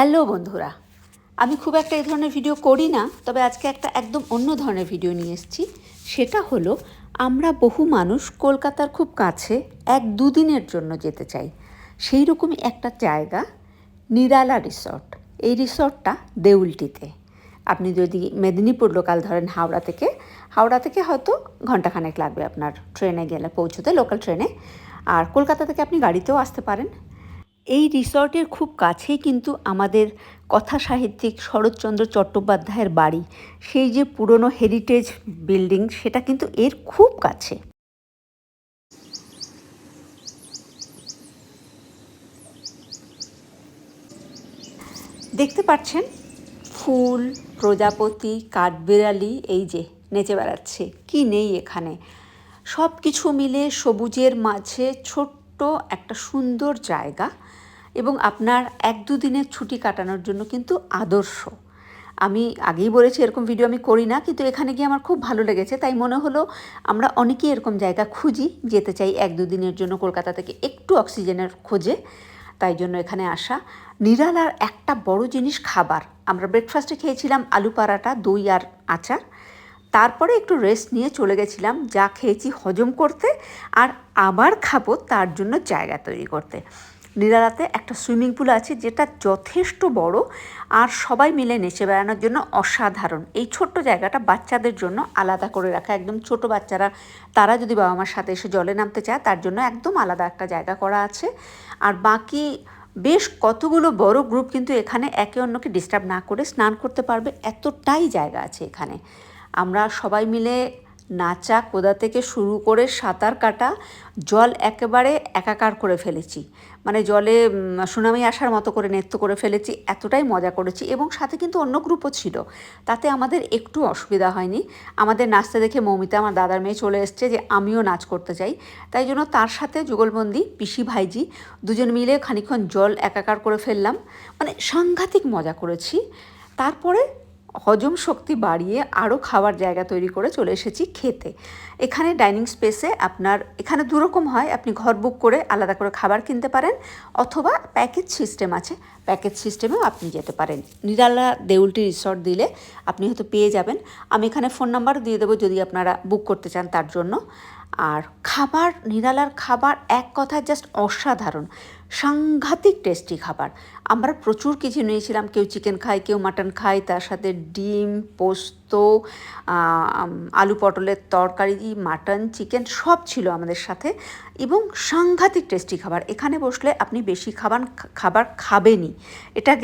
Hello বন্ধুরা, আমি খুব একটা এই ধরনের ভিডিও করি না, তবে আজকে একটা একদম অন্য ধরনের ভিডিও নিয়ে এসেছি। সেটা হলো, আমরা বহু মানুষ কলকাতার খুব কাছে এক দুদিনের জন্য যেতে চাই। সেই রকমই একটা জায়গা, নিরালা রিসর্ট এই রিসর্টটা দেউলটিতে। আপনি যদি মেদিনীপুর লোকাল ধরেন হাওড়া থেকে হাওড়া থেকে হয়তো ঘন্টাখানেক লাগবে আপনার ট্রেনে গেলে, পৌঁছতে লোকাল ট্রেনে আর কলকাতা থেকে আপনি গাড়িতেও আসতে পারেন। এই রিসর্টের খুব কাছেই কিন্তু আমাদের কথা সাহিত্যিক শরৎচন্দ্র চট্টোপাধ্যায়ের বাড়ি। সেই যে পুরনো হেরিটেজ বিল্ডিং সেটা কিন্তু এর খুব কাছে। দেখতে পাচ্ছেন, ফুল, প্রজাপতি, কাঠবিড়ালি, এই যে নেচে বেড়াচ্ছে। কি নেই এখানে? সব কিছু মিলে সবুজের মাঝে ছোট্ট একটা সুন্দর জায়গা এবং আপনার এক দুদিনের ছুটি কাটানোর জন্য কিন্তু আদর্শ। আমি আগেই বলেছি এরকম ভিডিও আমি করি না, কিন্তু এখানে গিয়ে আমার খুব ভালো লেগেছে। তাই মনে হলো আমরা অনেকেই এরকম জায়গা খুঁজি, যেতে চাই এক দুদিনের জন্য কলকাতা থেকে একটু অক্সিজেনের খোঁজে। তাই জন্য এখানে আসা। নিরালার একটা বড় জিনিস খাবার। আমরা ব্রেকফাস্টে খেয়েছিলাম আলু পরাটা, দই আর আচার। তারপরে একটু রেস্ট নিয়ে চলে গেছিলাম, যা খেয়েছি হজম করতে আর আবার খাব তার জন্য জায়গা তৈরি করতে। নিরালাতে একটা সুইমিং পুল আছে যেটা যথেষ্ট বড় আর সবাই মিলে নেচে বেড়ানোর জন্য অসাধারণ। এই ছোট্ট জায়গাটা বাচ্চাদের জন্য আলাদা করে রাখা। একদম ছোট বাচ্চারা, তারা যদি বাবা মার সাথে এসে জলে নামতে চায়, তার জন্য একদম আলাদা একটা জায়গা করা আছে। আর বাকি বেশ কতগুলো বড় গ্রুপ কিন্তু এখানে একে অন্যকে ডিস্টার্ব না করে স্নান করতে পারবে। এতটাই জায়গা আছে এখানে। আমরা সবাই মিলে নাচা কোদা থেকে শুরু করে সাঁতার কাটা জল একেবারে একাকার করে ফেলেছি। মানে জলে সুনামি আসার মতো করে নৃত্য করে ফেলেছি, এতটাই মজা করেছি এবং সাথে কিন্তু অন্য গ্রুপও ছিল। তাতে আমাদের একটু অসুবিধা হয়নি। আমাদের নাচতে দেখে মৌমিতা, আমার দাদার মেয়ে চলে এসছে যে আমিও নাচ করতে চাই। তাই জন্য তার সাথে যুগলবন্দি, পিসি ভাইজি দুজন মিলে খানিক্ষণ জল একাকার করে ফেললাম। মানে সাংঘাতিক মজা করেছি। তারপরে হজম শক্তি বাড়িয়ে আরও খাবার জায়গা তৈরি করে চলে এসেছি খেতে। এখানে ডাইনিং স্পেসে আপনার, এখানে দুরকম হয়, আপনি ঘর বুক করে আলাদা করে খাবার কিনতে পারেন অথবা প্যাকেজ সিস্টেম আছে, প্যাকেজ সিস্টেমেও আপনি যেতে পারেন। নিরালা দেউলটি রিসর্ট দিলে আপনি হয়তো পেয়ে যাবেন। আমি এখানে ফোন নাম্বারও দিয়ে দেবো যদি আপনারা বুক করতে চান তার জন্য। আর খাবার, নিরালার খাবার এক কথায় জাস্ট অসাধারণ। সাংঘাতিক টেস্টি খাবার। আমরা প্রচুর কিছু নিয়েছিলাম, কেউ চিকেন খায়, কেউ মাটন খায়, তার সাথে ডিম, পোস্ত আলু পটলের তরকারি মাটন চিকেন সব ছিল আমাদের সাথে। এবং সাংঘাতিক টেস্টি খাবার। এখানে বসলে আপনি বেশি খাবার খাবার খাবেনই। এটা